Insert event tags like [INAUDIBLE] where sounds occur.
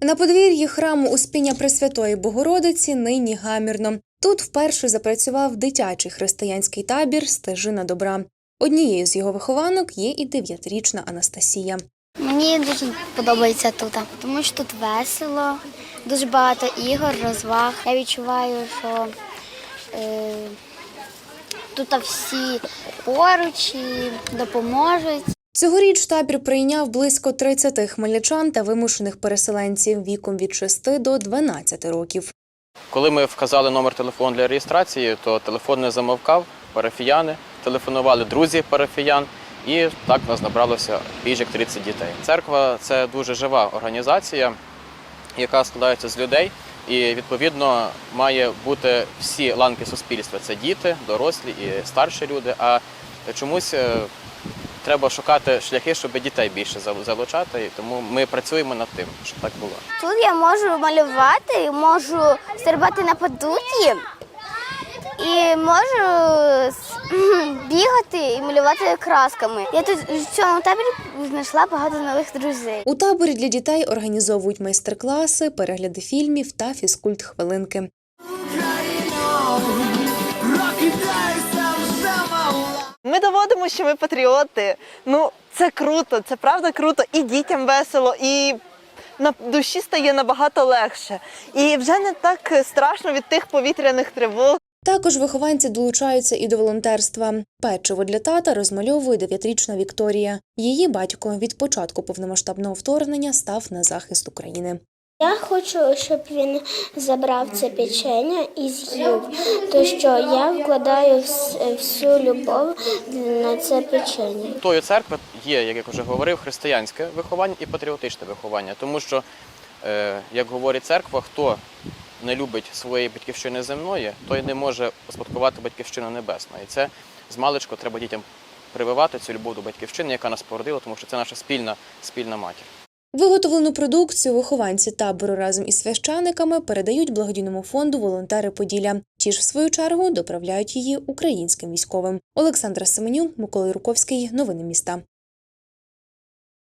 На подвір'ї храму Успіння Пресвятої Богородиці нині гамірно. Тут вперше запрацював дитячий християнський табір Стежина добра. Однією з його вихованок є і дев'ятирічна Анастасія. Мені дуже подобається тут, тому що тут весело, дуже багато ігор, розваг. Я відчуваю, що е, тут всі поруч і допоможуть. Цьогоріч табір прийняв близько 30 хмельничан та вимушених переселенців віком від 6 до 12 років. Коли ми вказали номер телефону для реєстрації, то телефон не замовкав, парафіяни телефонували друзі парафіян, і так нас набралося більш як 30 дітей. Церква це дуже жива організація, яка складається з людей, і відповідно має бути всі ланки суспільства: це діти, дорослі і старші люди. А чомусь е, треба шукати шляхи, щоб дітей більше залучати. І тому ми працюємо над тим, щоб так було. Тут я можу малювати, можу стрибати на подуті і можу [CLEARS THROAT] бігати і малювати красками. Я тут в цьому таборі знайшла багато нових друзей. У таборі для дітей організовують майстер-класи, перегляди фільмів та фізкульт-хвилинки. Ми доводимо, що ми патріоти. Ну, це круто, це правда круто. І дітям весело, і на душі стає набагато легше. І вже не так страшно від тих повітряних тривог. Також вихованці долучаються і до волонтерства. Печиво для тата розмальовує дев'ятирічна Вікторія. Її батько від початку повномасштабного вторгнення став на захист України. Я хочу, щоб він забрав це печення і з'їв, то що я вкладаю всю любов на це печення. Тою церкви є, як я вже говорив, християнське виховання і патріотичне виховання. Тому що, е, як говорить церква, хто не любить своєї батьківщини земної, той не може успадкувати батьківщину небесну. І це з маличку треба дітям прививати цю любов до батьківщини, яка нас породила, тому що це наша спільна спільна матір. Виготовлену продукцію вихованці табору разом із свящаниками передають благодійному фонду волонтери Поділля. Ті ж в свою чергу доправляють її українським військовим. Олександра Семенюк, Микола Руковський. Новини міста.